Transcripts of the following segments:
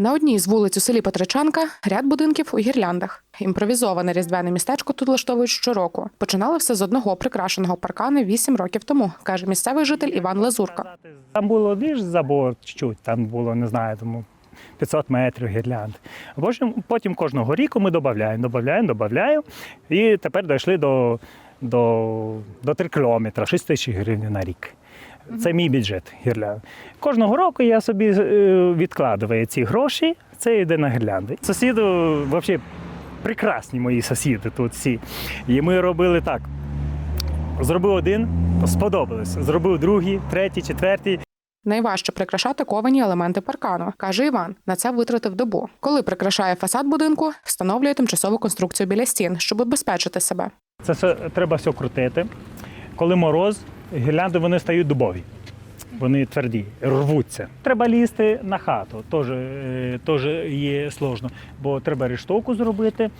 На одній з вулиць у селі Петричанка ряд будинків у гірляндах. Імпровізоване різдвяне містечко тут влаштовують щороку. Починали все з одного прикрашеного паркану вісім років тому, каже місцевий житель Іван Лазурко. Там було лише забор чуть-чуть, там було, не знаю, тому 500 метрів гірлянд. Потім, потім кожного року ми додаємо, додаємо, додаємо. І тепер дійшли до, до, до 3 кілометри, 6 тисяч гривень на рік. Це мій бюджет гірлянд. Кожного року я собі е, відкладаю ці гроші, це йде на гірлянди. Сусіди взагалі прекрасні мої сусіди тут всі. І ми робили так. Зробив один, сподобалось. Зробив другий, третій, четвертий. Найважче прикрашати ковані елементи паркану, каже Іван. На це витратив добу. Коли прикрашає фасад будинку, встановлює тимчасову конструкцію біля стін, щоб убезпечити себе. Це все треба все крутити. Коли мороз, гірлянди вони стають дубові. Вони тверді, рвуться. Треба лізти на хату, теж, е, теж є сложно, бо треба рештовку зробити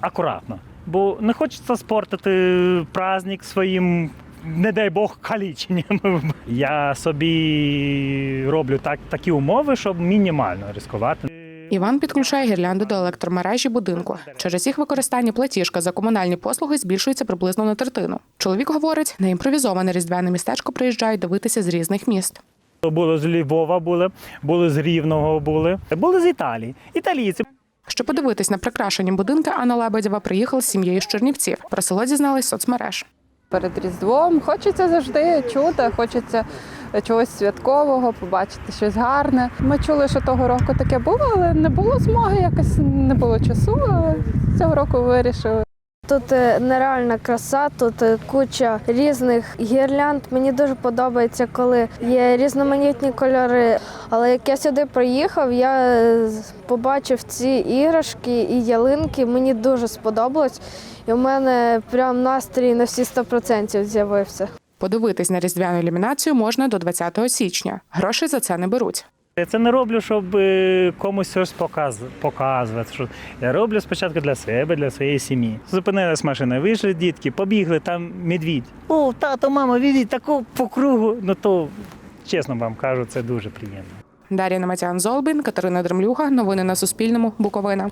акуратно. Бо не хочеться спортити праздник своїм, не дай Бог, каліченням. Я собі роблю так, такі умови, щоб мінімально ризикувати. Іван підключає гірлянди до електромережі будинку. Через їх використання платіжка за комунальні послуги збільшується приблизно на третину. Чоловік говорить, на імпровізоване різдвяне містечко приїжджають дивитися з різних міст. Було з Львова, були, були з Рівного, були, були з Італії. Італійці Щоб подивитись на прикрашені будинки, Анна Лебедєва приїхала з сім'єю з Чернівців. Про село дізнались соцмереж. перед Різдвом. Хочеться завжди чути, хочеться чогось святкового, побачити щось гарне. Ми чули, що того року таке було, але не було змоги, якось не було часу. Але цього року вирішили. Тут е, нереальна краса, тут е, куча різних гірлянд. Мені дуже подобається, коли є різноманітні кольори. Але як я сюди приїхав, я е, побачив ці іграшки і ялинки. Мені дуже сподобалось. І у мене прям настрій на всі 100% з'явився. Подивитись на різдвяну ілюмінацію можна до 20 січня. Грошей за це не беруть. Я це не роблю, щоб е, комусь щось показ- показувати. Я роблю спочатку для себе, для своєї сім'ї. Зупинилась машина, вийшли дітки, побігли, там медвідь. О, тато, мама, відіть таку по кругу. Ну то чесно вам кажу, це дуже приємно. Дар'я Наматян Золбін, Катерина Дремлюга. Новини на Суспільному. Буковина.